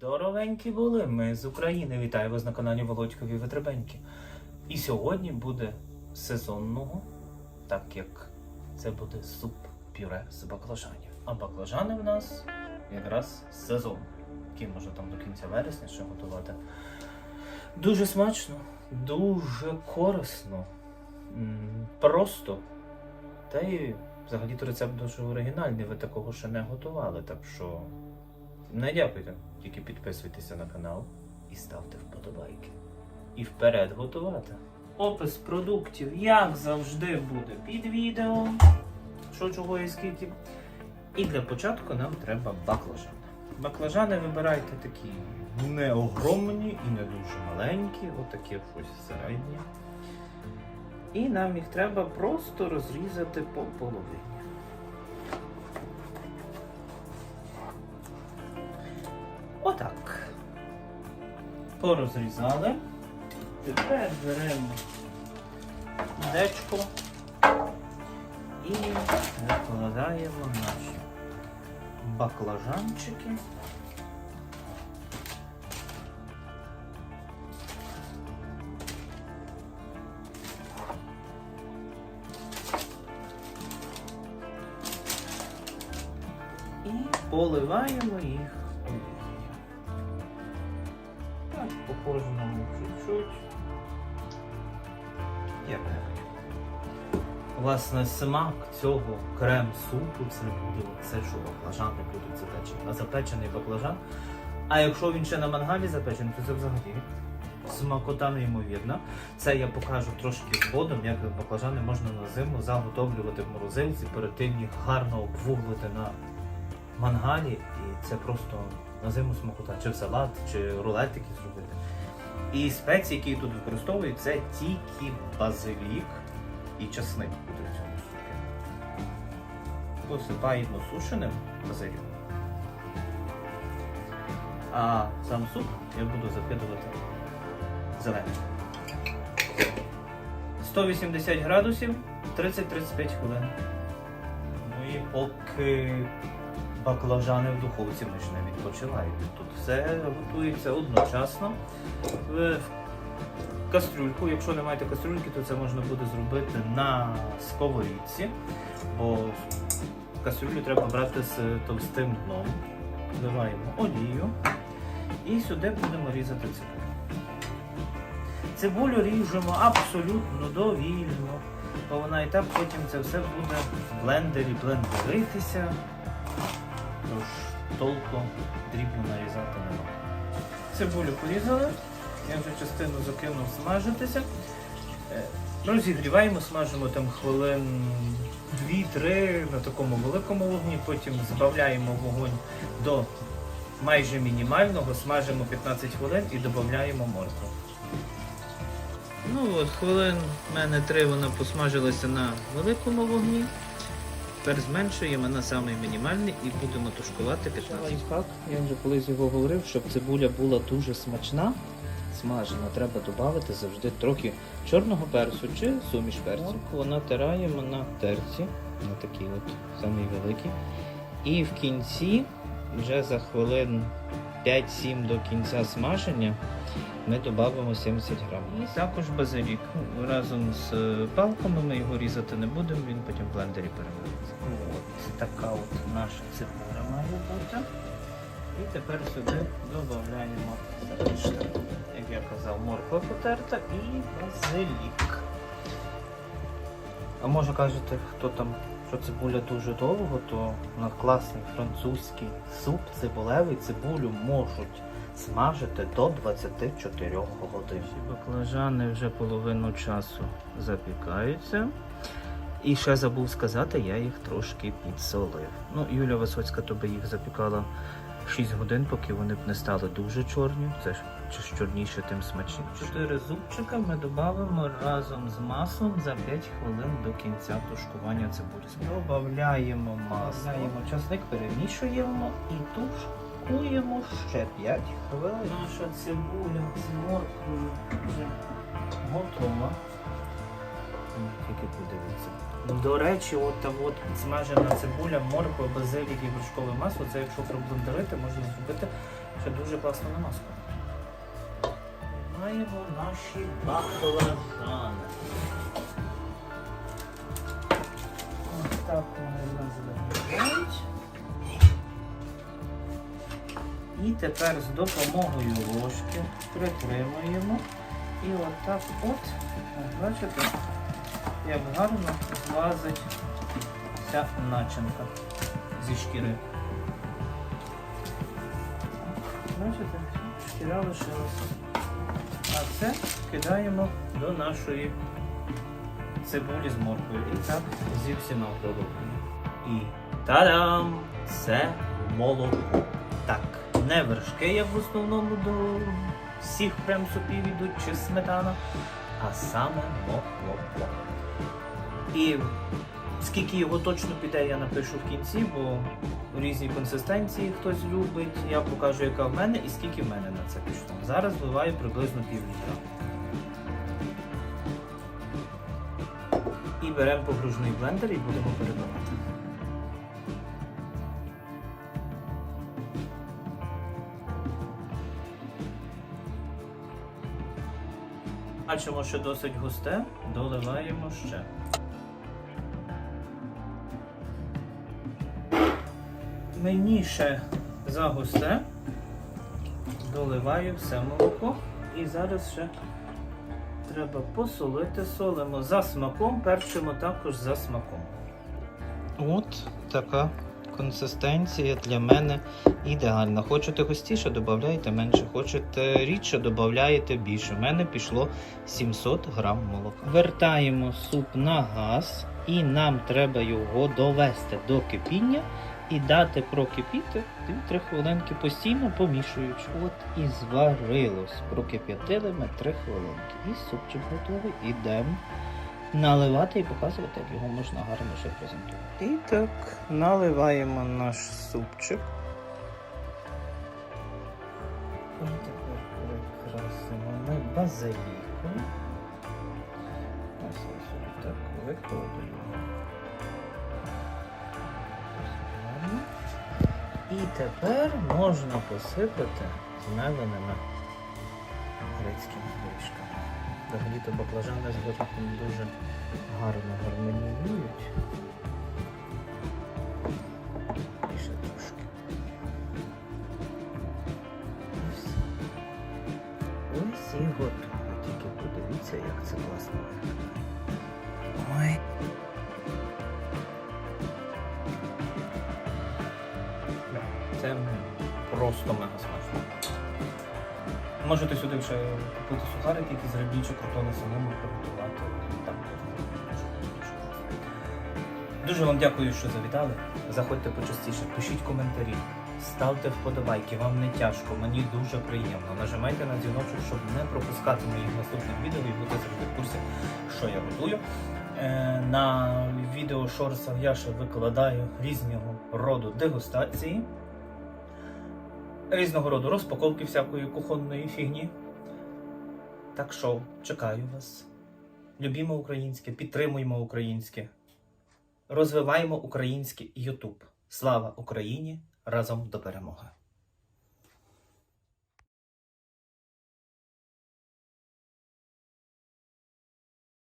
Здоровенькі були. Ми з України. Вітаю вас на каналі Володькові Витребеньки. І сьогодні буде сезонного, так як це буде суп пюре з баклажанів. А баклажани в нас якраз сезон, який може там до кінця вересня ще готувати. Дуже смачно, дуже корисно, просто. Та й взагалі-то рецепт дуже оригінальний, ви такого ще не готували, так що не дякуйте, тільки підписуйтеся на канал і ставте вподобайки. І вперед готувати. Опис продуктів, як завжди, буде під відео. Що чого і скільки. І для початку нам треба баклажани. Баклажани вибирайте такі не огромні і не дуже маленькі, отакі щось середнє. І нам їх треба просто розрізати по половині. Отак. Порозрізали. Тепер беремо дечко і викладаємо наші баклажанчики. І поливаємо їх по кожному чуть-чуть. Власне, смак цього крем-супу це буде це, що баклажани будуть запечені. На запечений баклажан. А якщо він ще на мангалі запечений, то це взагалі смакота неймовірна. Це я покажу трошки згодом, як баклажани можна на зиму заготовлювати в морозилці, перед тим їх гарно обвуглити на мангалі, це просто на зиму смакота, чи в салат, чи рулетики зробити. І спеції, які тут використовують, це тільки базилік і часник буде в цьому. Посипаємо сушеним базиліком. А сам суп я буду закидувати зеленим. 180 градусів 30-35 хвилин. Ну і поки баклажани в духовці ми ж не відпочивають. Тут все готується одночасно. В кастрюльку. Якщо не маєте кастрюльки, то це можна буде зробити на сковорідці, бо кастрюлю треба брати з товстим дном. Вливаємо олію і сюди будемо різати цибулю. Цибулю ріжемо абсолютно довільно, бо вона і так потім це все буде в блендері блендеритися. Тож толком дрібно нарізати не можна. Цибулю порізали. Я вже частину закинув смажитися. Е, Розігріваємо, смажимо там хвилин 2-3 на такому великому вогні, потім збавляємо вогонь до майже мінімального, смажимо 15 хвилин і додаємо моркву. Ну от, хвилин в мене 3 вона посмажилася на великому вогні. Тепер зменшуємо на самий мінімальний і будемо тушкувати 15 Лайфхак, я вже колись його говорив, щоб цибуля була дуже смачна, смажена, треба додати завжди трохи чорного перцю чи суміш перцю. Вона тираємо на терці, на такий от самий великий. І в кінці, вже за хвилин 5-7 до кінця смаження, ми додамо 70 грам. І також базилік. Разом з е, палками ми його різати не будемо, він потім в блендері перемелиться. Ось така от наша цибуля має бути. І тепер сюди додаємо. Як я казав, морква потерта і базилік. А може кажете, хто там, що цибуля дуже довго, то на класний французький суп цибулевий цибулю можуть смажити до 24 годин. Баклажани вже половину часу запікаються. І ще забув сказати, я їх трошки підсолив. Ну, Юля Висоцька тобі їх запікала 6 годин, поки вони б не стали дуже чорні. Це ж чим чорніше, тим смачніше. Чотири зубчика ми додамо разом з маслом за 5 хвилин до кінця тушкування цибулі. Додаємо масло. Додаємо часник, перемішуємо і тушкуємо ще 5 хвилин. Наша цибуля з морквою вже готова. Тільки подивіться. До речі, от та от смажена цибуля, морква, базилік і вершкове масло, це якщо проблендерити, можна зробити ще дуже класну намазку. Маємо наші баклажани. Ось так вони нас виглядають. І тепер з допомогою ложки притримуємо. І отак от, от, бачите, як гарно злазить ця начинка зі шкіри. Бачите, шкіра лишилася. А це кидаємо до нашої цибулі з морквою. І так зі всіма продуктами. І та-дам! Це молоко. Так, не вершки, як в основному до всіх прем-супів ідуть чи сметана, а саме молоко. І скільки його точно піде, я напишу в кінці, бо різні консистенції хтось любить. Я покажу, яка в мене і скільки в мене на це пішло. Зараз вливаю приблизно пів літра. І беремо погружний блендер і будемо перебивати. Бачимо, що досить густе, доливаємо ще. Мені ще загусте, доливаю все молоко і зараз ще треба посолити, солимо за смаком, перчимо також за смаком. От така консистенція для мене ідеальна. Хочете густіше, додайте менше. Хочете рідше, додайте більше. У мене пішло 700 грам молока. Вертаємо суп на газ, і нам треба його довести до кипіння і дати прокипіти 2-3 хвилинки постійно помішуючи. От і зварилось. Прокип'ятили ми 3 хвилинки. І супчик готовий. Ідемо наливати і показувати, як його можна гарно ще презентувати. І так, наливаємо наш супчик. І тепер прикрасимо ми базиліком. Ось так викладаємо. Тепер можна посипати змеленими грецькими горішками. Взагалі-то баклажани з горіхом дуже гарно гармоніюють. Просто мега смачно. Можете сюди ще купити сухарики, які з рибічок картони самому приготувати. Дуже вам дякую, що завітали. Заходьте почастіше, пишіть коментарі, ставте вподобайки, вам не тяжко, мені дуже приємно. Нажимайте на дзвіночок, щоб не пропускати моїх наступних відео і бути завжди в курсі, що я готую. Е, На відео шорсах я ще викладаю різного роду дегустації різного роду розпаковки всякої кухонної фігні. Так що чекаю вас. Любімо українське, підтримуємо українське, розвиваємо український Ютуб. Слава Україні! Разом до перемоги!